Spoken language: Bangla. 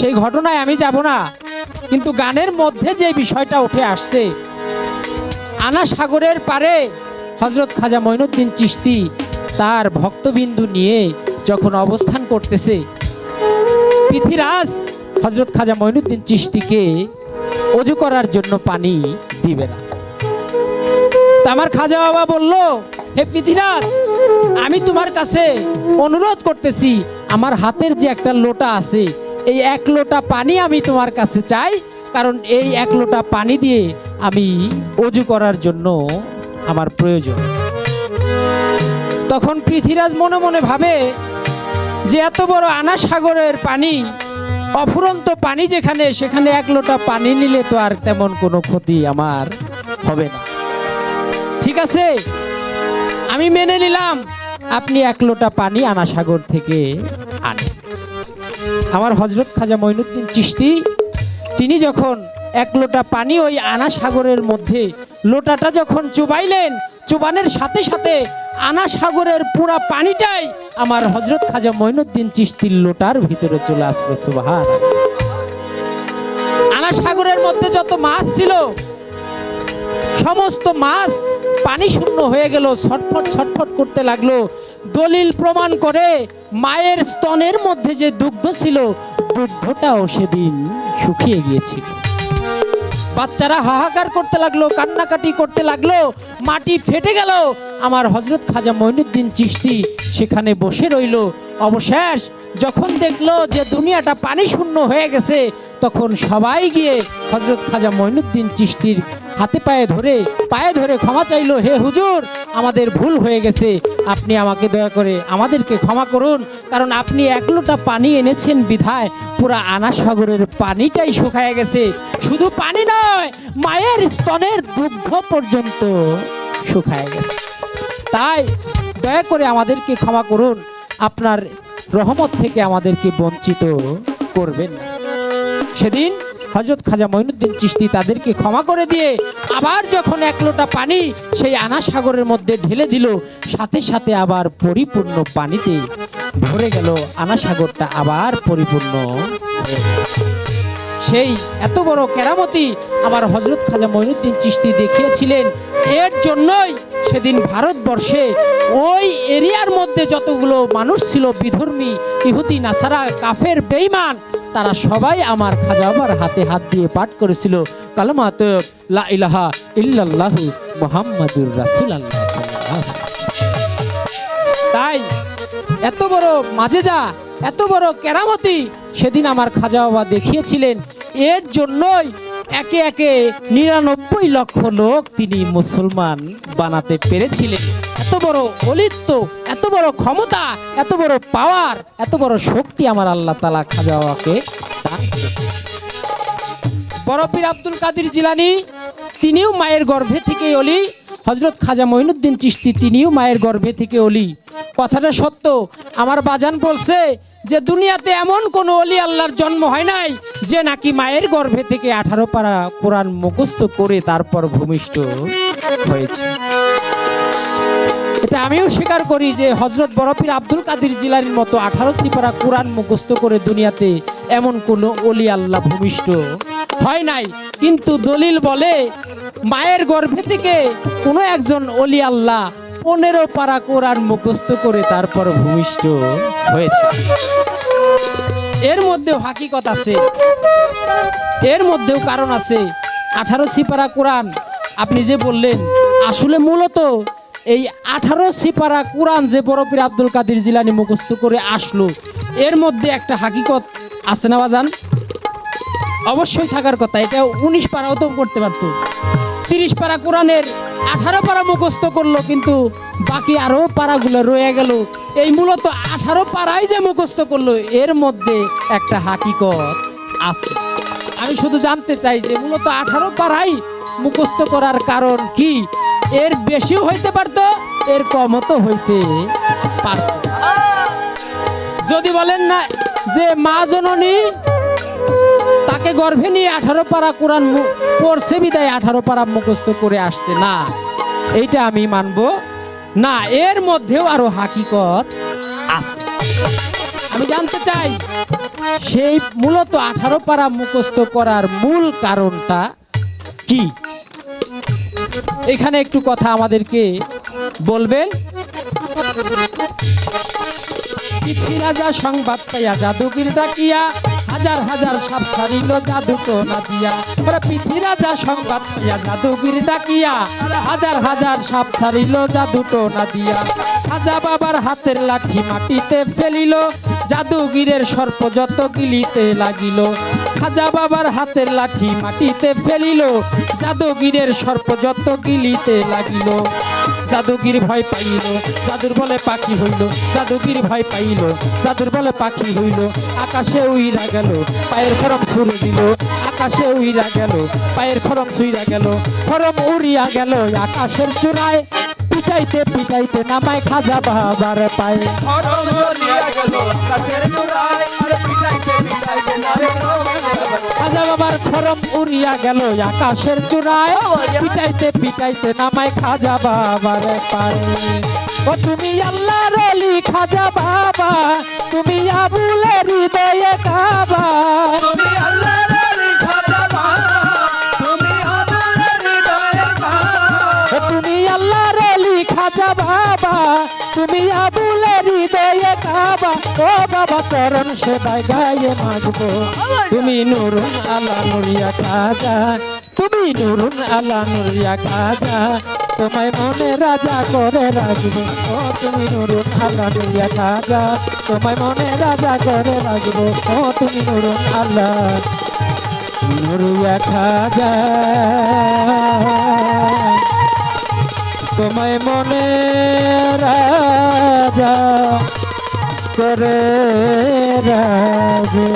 সেই ঘটনায় আমি যাব না। কিন্তু গানের মধ্যে যে বিষয়টা উঠে আসছে আনা সাগরের পারে হজরত খাজা মঈনুদ্দিন চিশতি তার ভক্তবিন্দু নিয়ে যখন অবস্থান করতেছে, পৃথিরাজ হজরত খাজা মঈনুদ্দিন চিশতিকে অজু করার জন্য পানি দিবে না। আমার খাজা বাবা বলল, হে পৃথিরাজ, আমি তোমার কাছে অনুরোধ করতেছি, আমার হাতের যে একটা লোটা আছে এই এক লোটা পানি আমি তোমার কাছে চাই, কারণ এই এক লোটা পানি দিয়ে আমি অজু করার জন্য আমার প্রয়োজন। তখন পৃথিরাজ মনে মনে ভাবে যে এত বড় আনা সাগরের পানি, অফুরন্ত পানি যেখানে, সেখানে এক লোটা পানি নিলে তো আর তেমন কোনো ক্ষতি আমার হবে না। ঠিক আছে? আমি মেনে নিলাম, আপনি এক লোটা পানি আনা সাগর থেকে আনেন। আমার হজরত খাজা মঈনুদ্দিন চিস্তি তিনি যখন এক লোটা পানি ওই আনা সাগরের মধ্যে, লোটাটা যখন চুবাইলেন, চুবানের সাথে সাথে আনা সাগরের পুরা পানিটাই আমার হজরত খাজা মঈনুদ্দিন চিশতির লোটার ভিতরে চলে আসলো সুবাহান আনা সাগরের মধ্যে যত মাছ ছিল, সমস্ত মাছ পানি শূন্য হয়ে গেল, ছটফট ছটফট করতে লাগল। দলিল প্রমাণ করে মায়ের স্তনের মধ্যে যে দুগ্ধ ছিল, দুগ্ধটাও সেদিন শুকিয়ে গিয়েছিল। বাচ্চারা হাহাকার করতে লাগল, কান্নাকাটি করতে লাগল, মাটি ফেটে গেল। আমার হজরত খাজা মঈনুদ্দিন চিশতি সেখানে বসে রইল। অবশেষ যখন দেখল যে দুনিয়াটা পানি শূন্য হয়ে গেছে, তখন সবাই গিয়ে হজরত খাজা মঈনুদ্দিন চিশতির হাতে পায়ে ধরে পায়ে ধরে ক্ষমা চাইলো, হে হুজুর, আমাদের ভুল হয়ে গেছে। আপনি আমাকে দয়া করে আমাদেরকে ক্ষমা করুন, কারণ আপনি এক লোটা পানি এনেছেন বিধায়, পুরা আনা সাগরের পানিটাই শুকায় গেছে। শুধু পানি নয়, মায়ের স্তনের দুগ্ধ পর্যন্ত শুকায় গেছে। তাই দয়া করে আমাদেরকে ক্ষমা করুন, আপনার রহমত থেকে আমাদেরকে বঞ্চিত করবেন সেদিন হজরত খাজা মঈনুদ্দিন চিশতি তাদেরকে ক্ষমা করে দিয়ে আবার যখন এক লোটা পানি সেই আনা সাগরের মধ্যে ঢেলে দিল, সাথে সাথে আবার পরিপূর্ণ পানিতে ভরে গেল, আনা সাগরটা আবার পরিপূর্ণ সেই এত বড় কেরামতি আমার হজরত খাজা মঈনুদ্দিন চিস্তি দেখিয়েছিলেন, এর জন্যই সেদিন ভারতবর্ষে ওই এরিয়ার মধ্যে যতগুলো মানুষ ছিল বিধর্মী, ইহুদি, নাসারা, কাফের, বেঈমান তারা সবাই আমার খাজা আমার হাতে হাত দিয়ে পাঠ করেছিল। কালামাত লা ইলাহা মুহাম্মাদুর রাসূলুল্লাহ তাই এত বড় যা এত বড় কেরামতি সেদিন আমার খাজা বাবা দেখিয়েছিলেন। এর জন্যই একে একে নিরানব্বই লক্ষ লোক তিনি মুসলমান বানাতে পেরেছিলেন। এত বড় অলিত্ব, এত বড় ক্ষমতা, এত বড় পাওয়ার এত বড় শক্তি আমার আল্লাহ তালা খাজা বাবাকে দান করেছেন। আব্দুল কাদির জিলানি, তিনিও মায়ের গর্ভে থেকে অলি। হজরত খাজা মঈনুদ্দিন চিশতি, তিনিও মায়ের গর্ভে থেকে অলি। কথাটা সত্য, আমার বাজান বলছে যে দুনিয়াতে এমন কোন অলি আল্লাহর জন্ম হয় নাই যে নাকি মায়ের গর্ভে থেকে আঠারো পারা কোরআন মুখস্থ করে তারপর ভূমিষ্ঠ হয়েছে। এটা আমিও স্বীকার করি যে হজরত বরফির আব্দুল কাদির জিলারির মতো আঠারো সিপারা কোরআন মুখস্থ করে দুনিয়াতে এমন কোনো অলি আল্লাহ ভূমিষ্ঠ হয় নাই। কিন্তু দলিল বলে, মায়ের গর্ভে থেকে কোনো একজন অলি আল্লাহ পনেরো পারা কোরআন মুখস্থ করে তারপর ভূমিষ্ঠ হয়েছে। এর মধ্যেও হাকিকত আছে। এর মধ্যেও কারণ আছে। আঠারো সিপারা কোরআন, আপনি যে বললেন, আসলে মূলত এই আঠারো সিপারা কোরআন যে বরফির আব্দুল কাদির জিলানি মুখস্থ করে আসলো, এর মধ্যে একটা হাকিকত আছে না বাজান? অবশ্যই থাকার কথা, এটা উনিশ পারাও তো করতে পারতো। তিরিশ পারা কোরআনের আঠারো পারা মুখস্থ করল, কিন্তু বাকি আরও পারাগুলো রয়ে গেল। এই মূলত আঠারো পাড়াই যে মুখস্থ করল, এর মধ্যে একটা হাকিকত আছে। আমি শুধু জানতে চাই যে মূলত আঠারো পাড়াই মুখস্থ করার কারণ কি? এর বেশিও হইতে পারতো, এর কমও তো হইতে পারত। যদি বলেন না যে মা জননী তাকে গর্ভে নিয়ে আঠারো পারা কোরআন পড়ছে, বিদায় আঠারো পারা মুখস্থ করে আসছে। না, এইটা আমি মানবো। না, এর মধ্যেও আরও হাকিকত আছে। আমি জানতে চাই, সেই মূলত আঠারো পারা মুখস্থ করার মূল কারণটা কি? এখানে একটু কথা আমাদেরকে বলবেন। পৃথ্বী রাজা সংবাদ পাইয়া জাদুগির ডাকিয়া হাজার হাজার সাপ ছাড়িল জাদু তো না দিয়া। ওরে পৃথ্বী রাজা সংবাদ পাইয়া জাদুগির ডাকিয়া। হাজার হাজার সাপ ছাড়িল জাদু তো না দিয়া। খাজা বাবার হাতের লাঠি মাটিতে ফেলিল। জাদুগিরের সর্প যত গিলিতে লাগিল। খাজা বাবার হাতের লাঠি মাটিতে ফেলিল। জাদুগিরের সর্প যত গিলিতে লাগিল। জাদুগির ভয় পাইল জাদুর বলে পাখি হইল জাদুগির ভয় পাইল জাদুর বলে পাখি হইল। আকাশে উইরা গেল পায়ের খরম ছুড়ে দিল। আকাশে উইরা গেল পায়ের খরম ছুইরা গেল। খরম উড়িয়া গেল আকাশের চূড়ায়। পিটাইতে পিটাইতে নামায় খাজা বাবার পায়ে। খরম জ্বলিয়া গেল আকাশের চূড়ায়, খরম উড়িয়া গেল আকাশের চূড়ায়। পিটাইতে পিটাইতে নামায় খাজা বাবার পায়ে ও তুমি আল্লাহর রলি খাজা বাবা। তুমি হৃদয়ে কাবা ও বাবা চরণ সেবায় গায়ে মাগবো তুমি নুরুন আলা নুরিয়া খাজা। তুমি নুরুন আলা নুরিয়া খাজা। তোমায় মনে রাজা করে রাখব। ও তুমি নুরুন আলা নুরিয়া খাজা। তোমায় মনে রাজা করে রাখব। ও তুমি নুরুন আল্লাহ নুরিয়া খাজা। তোমায় মনে রাজা করে রাজা।